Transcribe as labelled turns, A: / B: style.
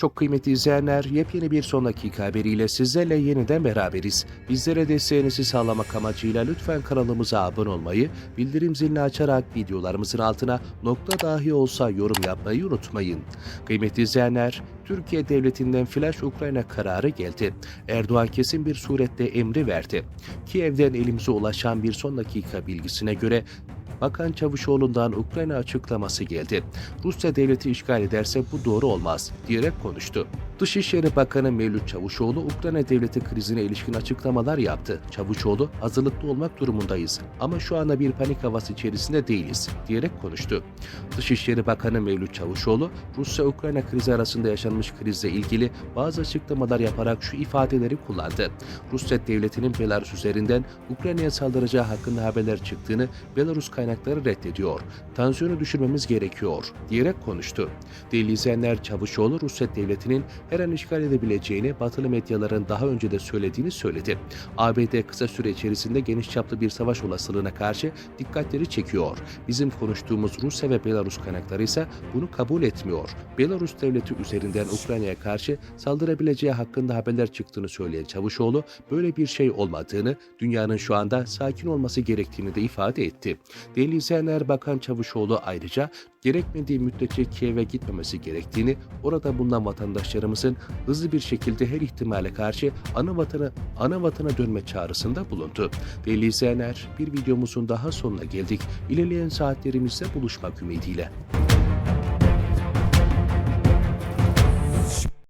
A: Çok kıymetli izleyenler, yepyeni bir son dakika haberiyle sizlerle yeniden beraberiz. Bizlere desteğinizi sağlamak amacıyla lütfen kanalımıza abone olmayı, bildirim zilini açarak videolarımızın altına nokta dahi olsa yorum yapmayı unutmayın. Kıymetli izleyenler, Türkiye Devleti'nden flash Ukrayna kararı geldi. Erdoğan kesin bir surette emri verdi. Kiev'den elimize ulaşan bir son dakika bilgisine göre Bakan Çavuşoğlu'ndan Ukrayna açıklaması geldi. Rusya devleti işgal ederse bu doğru olmaz diyerek konuştu. Dışişleri Bakanı Mevlüt Çavuşoğlu Ukrayna devleti krizine ilişkin açıklamalar yaptı. Çavuşoğlu hazırlıklı olmak durumundayız ama şu anda bir panik havası içerisinde değiliz diyerek konuştu. Dışişleri Bakanı Mevlüt Çavuşoğlu Rusya-Ukrayna krizi arasında yaşanmış krizle ilgili bazı açıklamalar yaparak şu ifadeleri kullandı. Rusya devletinin Belarus üzerinden Ukrayna'ya saldıracağı hakkında haberler çıktığını Belarus kaynakları reddediyor. Tansiyonu düşürmemiz gerekiyor diyerek konuştu. Değerli izleyenler Çavuşoğlu Rusya devletinin her an işgal edebileceğini batılı medyaların daha önce de söylediğini söyledi. ABD kısa süre içerisinde geniş çaplı bir savaş olasılığına karşı dikkatleri çekiyor. Bizim konuştuğumuz Rusya ve Belarus kaynakları ise bunu kabul etmiyor. Belarus devleti üzerinden Ukrayna'ya karşı saldırabileceği hakkında haberler çıktığını söyleyen Çavuşoğlu böyle bir şey olmadığını, dünyanın şu anda sakin olması gerektiğini de ifade etti. Değerli izleyenler Bakan Çavuşoğlu ayrıca gerekmediği müddetçe Kiev'e gitmemesi gerektiğini, orada bulunan vatandaşlarımızın hızlı bir şekilde her ihtimale karşı ana vatana, ana vatana dönme çağrısında bulundu. Değerli izleyenler bir videomuzun daha sonuna geldik. İlerleyen saatlerimizde buluşmak ümidiyle.